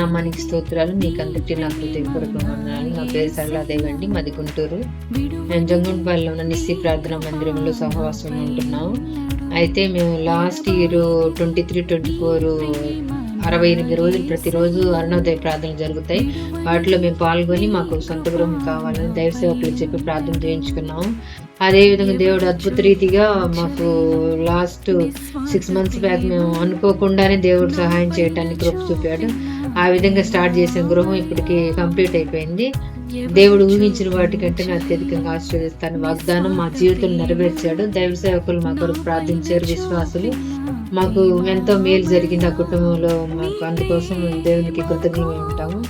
నామానికి స్తోత్రాలు. మీకు అందరికీ నా హృదయపూర్వక వందనాలు. నా పేరు సరళాదేవండి. మాది గుంటూరు. మేము జంగుంటపల్లిలో ఉన్న నిస్సి ప్రార్థన మందిరంలో సహవాసం ఉంటున్నాం అయితే మేము last year twenty three twenty four అరవై ఎనిమిది రోజులు ప్రతిరోజు అరుణోదయ ప్రార్థనలు జరుగుతాయి. వాటిలో మేము పాల్గొని మాకు సొంత గృహం కావాలని దైవ సేవకులు చెప్పి ప్రార్థన చేయించుకున్నాం అదేవిధంగా దేవుడు అద్భుత రీతిగా మాకు లాస్ట్ సిక్స్ మంత్స్ బ్యాక్ మేము అనుకోకుండానే దేవుడు సహాయం చేయడానికి కృప చూపాడు. ఆ విధంగా స్టార్ట్ చేసిన గృహం ఇప్పటికి కంప్లీట్ అయిపోయింది. దేవుడు ఊహించిన వాటికంటే అత్యధికంగా ఆశీర్వదిస్తాను. వాగ్దానం మా జీవితం నెరవేర్చాడు. దైవ సేవకులు మా కొరకు ప్రార్థించారు. విశ్వాసులు మాకు ఎంతో మేలు జరిగింది ఆ కుటుంబంలో మాకు. అందుకోసం దేవునికి కృతజ్ఞతలు ఉంటాము.